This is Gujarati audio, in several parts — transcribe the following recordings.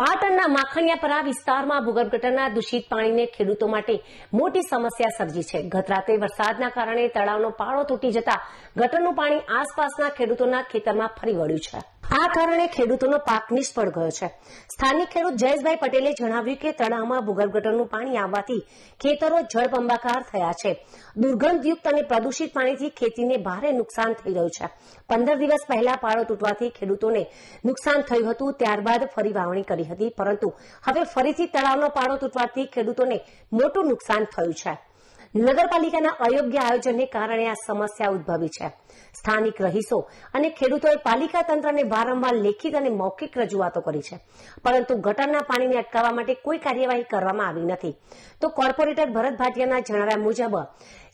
પાટણના માખણિયાપરા વિસ્તારમાં ભૂગર્ભ ગટરના દૂષિત પાણીને ખેડૂતો માટે મોટી સમસ્યા સર્જી છે. ગત વરસાદના કારણે તળાવનો પાળો તૂટી જતા ગટરનું પાણી આસપાસના ખેડૂતોના ખેતરમાં ફરી વળ્યું છે. આ કારણે ખેડૂતોનો પાક નિષ્ફળ ગયો છે. સ્થાનિક ખેડૂત જયેશભાઈ પટેલે જણાવ્યું કે તળાવમાં ભૂગર્ભ ગટરનું પાણી આવવાથી ખેતરો જળબંબાકાર થયા છે. દુર્ગંધયુક્ત અને પ્રદૂષિત પાણીથી ખેતીને ભારે નુકસાન થઈ રહ્યું છે. પંદર દિવસ પહેલા પાળો તૂટવાથી ખેડૂતોને નુકસાન થયું હતું, ત્યારબાદ ફરી વાવણી કરી હતી, પરંતુ હવે ફરીથી તળાવનો પાળો તૂટવાથી ખેડૂતોને મોટું નુકસાન થયું છે. નગરપાલિકાના અયોગ્ય આયોજનને કારણે આ સમસ્યા ઉદ્ભવી છે. સ્થાનિક રહીશો અને ખેડૂતોએ પાલિકા તંત્રને વારંવાર લેખિત અને મૌખિક રજૂઆતો કરી છે. પરંતુ ગટરના પાણીને અટકાવવા માટે કોઈ કાર્યવાહી કરવામાં આવી નથી. તો કોર્પોરેટર ભરત ભાટિયાના જણાવ્યા મુજબ,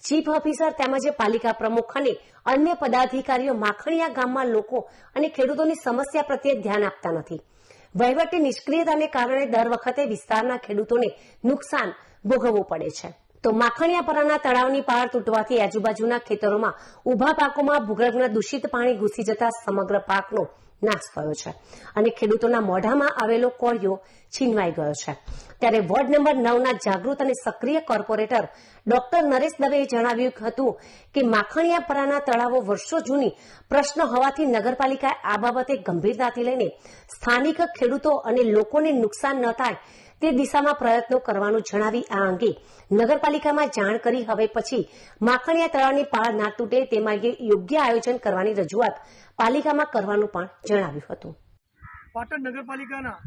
ચીફ ઓફિસર તેમજ પાલિકા પ્રમુખ અને અન્ય પદાધિકારીઓ માખણીયા ગામમાં લોકો અને ખેડૂતોની સમસ્યા પ્રત્યે ધ્યાન આપતા નથી. વહીવટી નિષ્ક્રિયતાને કારણે દર વખતે વિસ્તારના ખેડૂતોને નુકસાન ભોગવવું પડે છે. તો માખણીયાપરાના તળાવની પાર તૂટવાથી આજુબાજુના ખેતરોમાં ઊભા પાકોમાં ભૂગર્ભના દૂષિત પાણી ઘૂસી જતા સમગ્ર પાકનો નાશ થયો છે. અને ખેડૂતોના મોઢામાં આવેલો કોળિયો છીનવાઈ ગયો છે. ત્યારે વોર્ડ નંબર નવના જાગૃત અને સક્રિય કોર્પોરેટર ડોક્ટર નરેશ દવેએ જણાવ્યું હતું કે માખણીયાપરાના તળાવો વર્ષો જૂની પ્રશ્ન હોવાથી નગરપાલિકાએ આ બાબતે ગંભીરતાથી લઈને સ્થાનિક ખેડૂતો અને લોકોને નુકસાન ન થાય તે દિશામાં પ્રયત્નો કરવાનું જણાવી આ અંગે નગરપાલિકામાં જાણ કરી. હવે પછી માખણીયા તળાવની પાળ ના તૂટે તે માટે યોગ્ય આયોજન કરવાની રજૂઆત પાલિકામાં કરવાનું પણ જણાવ્યું હતું. પાટણ નગરપાલિકાના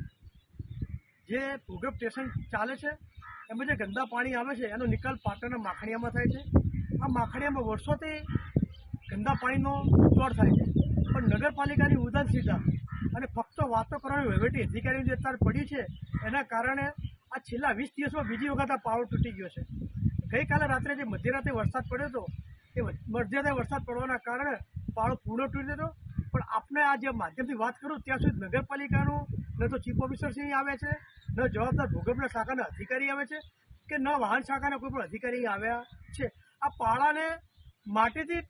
જે ભૂગર્ભ સ્ટેશન ચાલે છે, એમાં જે ગંદા પાણી આવે છે, એનો નિકાલ પાટણના માખણીયામાં થાય છે. આ માખણીયામાં વર્ષોથી ગંદા પાણીનો ચોર થાય છે. પણ નગરપાલિકાની ઉદાસીનતા અને ફક્ત વાતો કરવાની વહીવટી અધિકારીઓ જે અત્યારે પડી છે, એના કારણે આ છેલ્લા વીસ દિવસમાં બીજી વખત આ પાવર તૂટી ગયો છે. ગઈકાલે રાત્રે જે મધ્યરાતે વરસાદ પડ્યો હતો, એ મધ્યરાત્રે વરસાદ પડવાના કારણે પાળો પૂર્ણ તૂટી દેતો પણ આપણે આ જે માધ્યમથી વાત કરું, ત્યાં સુધી નગરપાલિકાનું, ન તો ચીફ ઓફિસર સિંહ આવે છે, ન જવાબદાર ભૂગર્ભના શાખાના અધિકારી આવે છે, કે ન વાહન શાખાના કોઈ પણ અધિકારી આવ્યા છે. આ પાળાને માટેથી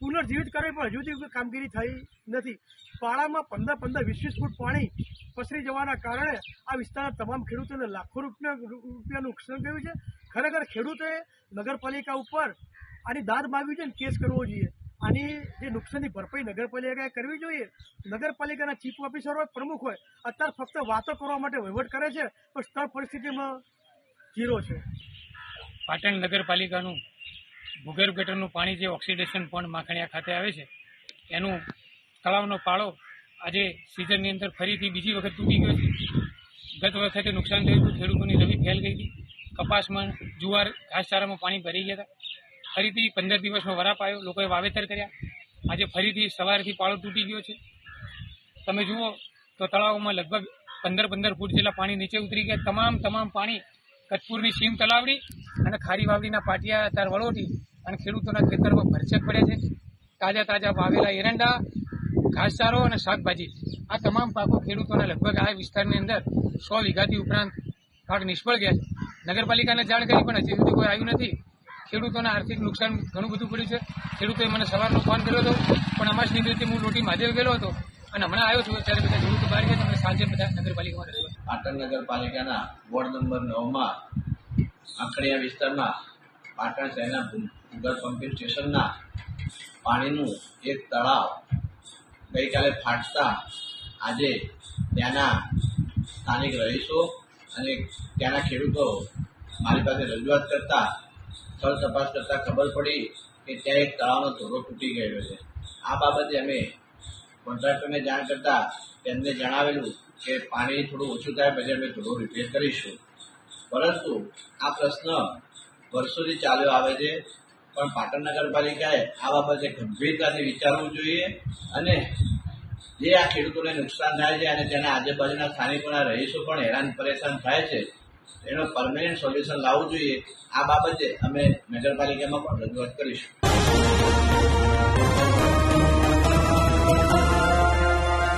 પુનર્જીવિત કરવી પણ હજુ કામગીરી થઈ નથી. પાળામાં પંદર પંદર વીસ વીસ ફૂટ પાણી પસરી જવાના કારણે આ વિસ્તારના તમામ ખેડૂતોને લાખો રૂપિયા નુકસાન થયું છે. ખરેખર ખેડૂતોએ નગરપાલિકા ઉપર આની દાદ માગવી ને કેસ કરવો જોઈએ. આની જે નુકસાનની ભરપાઈ નગરપાલિકાએ કરવી જોઈએ. નગરપાલિકાના ચીફ ઓફિસર હોય, પ્રમુખ હોય, અત્યારે ફક્ત વાતો કરવા માટે વહીવટ કરે છે, પણ સ્થળ પરિસ્થિતિમાં ઝીરો છે. પાટણ નગરપાલિકાનું ભૂગર્ભ ગટરનું પાણી જે ઓક્સિડેશન પોન્ડ માખણીયા ખાતે આવે છે, એનું તળાવનો પાળો આજે સિઝનની અંદર ફરીથી બીજી વખત તૂટી ગયો છે. ગત વખતે નુકસાન થયું હતું, ખેડૂતોની રવિ ફેલ ગઈ હતી. કપાસમાં જુવાર, ઘાસચારામાં પાણી ભરી ગયા હતા. ફરીથી પંદર દિવસમાં વરાપ આવ્યો, લોકોએ વાવેતર કર્યા. આજે ફરીથી સવારથી પાળો તૂટી ગયો છે. તમે જુઓ તો તળાવમાં લગભગ પંદર પંદર ફૂટ જેટલા પાણી નીચે ઉતરી ગયા. તમામ તમામ પાણી કતપુરની સીમ તલાવડી અને ખારી વાવડીના પાટિયા તાર વળોટી અને ખેડૂતોના ખેતરમાં ભરચક પડે છે. તાજા તાજા વાવેલા એરંડા, ઘાસચારો અને શાકભાજી આ તમામ પાકો ખેડૂતોના લગભગ આ વિસ્તારની અંદર સો વીઘાથી ઉપરાંત પાક નિષ્ફળ ગયા છે. નગરપાલિકાને જાણ કરી પણ હજી સુધી કોઈ આવ્યું નથી. ખેડૂતોના આર્થિક નુકસાન ઘણું બધું પડ્યું છે. ખેડૂતોએ મને સવારનો ફોન કર્યો હતો, પણ અમાસ નિમિત્તે હું રોટી મહાદેવ ગયેલો હતો અને હમણાં આવ્યો છું ત્યારે બધા ખેડૂતો બહાર ગયા તમને સાંજે બધા નગરપાલિકામાં રહેવા પાટણ નગરપાલિકાના વોર્ડ નંબર નવમાં આંકડિયા વિસ્તારમાં પાટણ શહેરના ભૂગર પંપિંગ સ્ટેશનના પાણીનું એક તળાવ ગઈકાલે ફાટતા આજે ત્યાંના સ્થાનિક રહીશો અને ત્યાંના ખેડૂતો મારી પાસે રજૂઆત કરતા સ્થળ તપાસ કરતા ખબર પડી કે ત્યાં એક તળાવનો ધોરો તૂટી ગયેલો છે. આ બાબતે અમે કોન્ટ્રાક્ટરને જાણ કરતા તેમને જણાવેલું કે પાણી થોડું ઓછું થાય, પછી અમે ધોરો રિપેર કરીશું. પરંતુ આ પ્રશ્ન વર્ષોથી ચાલ્યો આવે છે. પણ પાટણ નગરપાલિકાએ આ બાબતે ગંભીરતાથી વિચારવું જોઈએ અને જે આ ખેડૂતોને નુકસાન થાય છે અને તેના આજુબાજુના સ્થાનિકોના રહીશો પણ હેરાન પરેશાન થાય છે એનું પરમેનન્ટ સોલ્યુશન લાવવું જોઈએ આ બાબતે અમે નગરપાલિકામાં પણ રજૂઆત કરીશું.